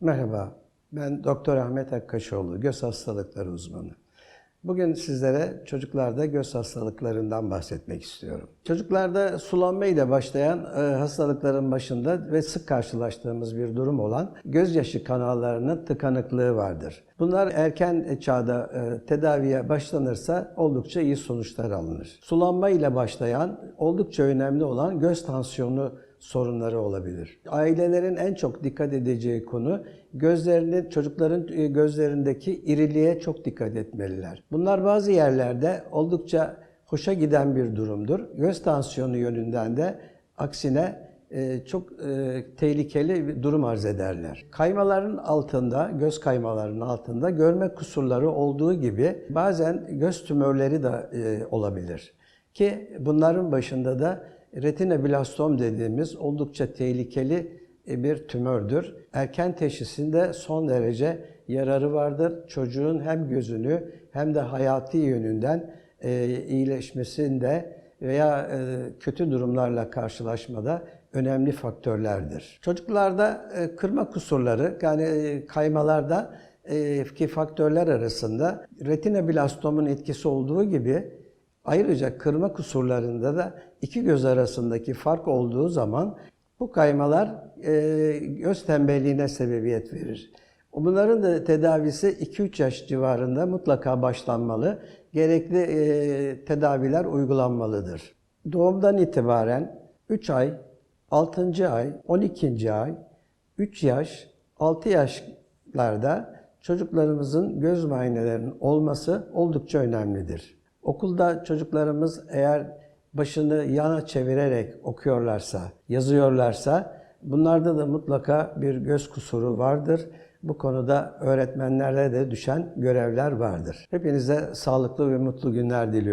Merhaba, ben Doktor Ahmet Akkaşoğlu, göz hastalıkları uzmanı. Bugün sizlere çocuklarda göz hastalıklarından bahsetmek istiyorum. Çocuklarda sulanma ile başlayan e, hastalıkların başında ve sık karşılaştığımız bir durum olan gözyaşı kanallarının tıkanıklığı vardır. Bunlar erken çağda e, tedaviye başlanırsa oldukça iyi sonuçlar alınır. Sulanma ile başlayan oldukça önemli olan göz tansiyonu sorunları olabilir. Ailelerin en çok dikkat edeceği konu gözlerinin çocukların e, gözlerindeki iriliğe çok dikkat etmeliler. Bunlar bazı yerlerde oldukça hoşa giden bir durumdur. Göz tansiyonu yönünden de aksine e, çok e, tehlikeli bir durum arz ederler. Kaymaların altında, göz kaymalarının altında görme kusurları olduğu gibi bazen göz tümörleri de olabilir. Ki bunların başında da retinoblastom dediğimiz oldukça tehlikeli e, bir tümördür. Erken teşhisinde son derece yararı vardır. Çocuğun hem gözünü hem de hayati yönünden e, iyileşmesinde veya e, kötü durumlarla karşılaşmada önemli faktörlerdir. Çocuklarda kırma kusurları yani kaymalarda ki faktörler arasında retinoblastomun etkisi olduğu gibi Ayrıca kırma kusurlarında da iki göz arasındaki fark olduğu zaman bu kaymalar e, göz tembelliğine sebebiyet verir. Bunların da tedavisi 2-3 yaş civarında mutlaka başlanmalı. Gerekli e, tedaviler uygulanmalıdır. Doğumdan itibaren 3 ay, 6. ay, 12. ay, 3 yaş, 6 yaşlarda çocuklarımızın göz muayenelerinin olması oldukça önemlidir. Okulda çocuklarımız eğer başını yana çevirerek okuyorlarsa, yazıyorlarsa bunlarda da mutlaka bir göz kusuru vardır. Bu konuda öğretmenlerle de düşen görevler vardır. Hepinize sağlıklı ve mutlu günler diliyorum.